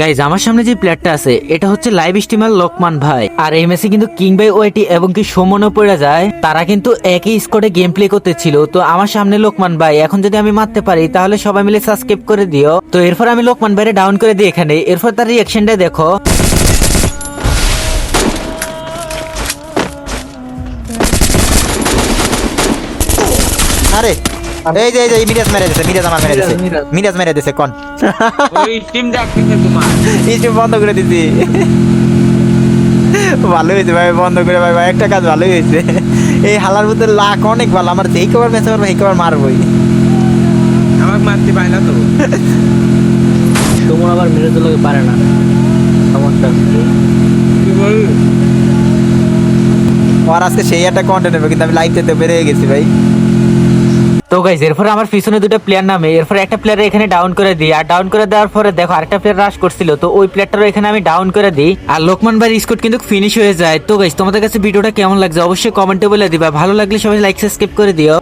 Guys আমার সামনে যে প্লেয়ারটা আছে, এটা হচ্ছে লাইভ স্ট্রিমার লোকমান ভাই। আর এই ম্যাচে কিন্তু কিং বাই ওয়াইটি এবং কি সুমনও পড়ে যায়, তারা কিন্তু একই স্কোরে গেম প্লে করতেছিল। তো আমার সামনে লোকমান ভাই, এখন যদি আমি মারতে পারি, তাহলে সবাই মিলে সাবস্ক্রাইব করে দিও। তো এরপর আমি লোকমান ভাইরে ডাউন করে দিই এখানে। এরপর তার রিয়াকশনটা দেখো। আরে এই যে এই যে মিরাজ মেরে দিছে মিরাজ আমার মেরে দিছে। মিরাজ। মেরে দিছে কোন? ওই টিম ডাকতেছে তোমার। ইউটিউব বন্ধ করে দিছি। ভালো হয়েছে ভাই বন্ধ করে ভাই ভাই একটা কাজ ভালো হয়েছে। এই হালার মধ্যে লাখ অনেক ভালো আমার যেই কবার বেঁচে পারব সেই কবার মারবই। আমাকে মারতে পায় না তো। সুমন আবার মেরে দিলে পারে না। সমস্যা। কি বল আর আজকে সেই একটা কন্টেন্ট হবে কিন্তু আমি লাইভ যেতে বেড়ে গেছি ভাই। গাইজ এরপরে আমার পিছনে দুটো প্লেয়ার নামে, এরপরে একটা প্লেয়ার এখানে ডাউন করে দিই, আর ডাউন করে দেওয়ার পরে দেখো আরেকটা প্লেয়ার রাশ করছিল, তো ওই প্লেয়ারটারও এখানে আমি ডাউন করে দিই। আর লোকমান ভাই স্কোর কিন্তু ফিনিশ হয়ে যায়। তো গাইজ তোমাদের কাছে ভিডিওটা কেমন লাগছে অবশ্যই কমেন্টে বলে দিবা, ভালো লাগলে সবাই লাইক সাবস্ক্রাইব করে দিও।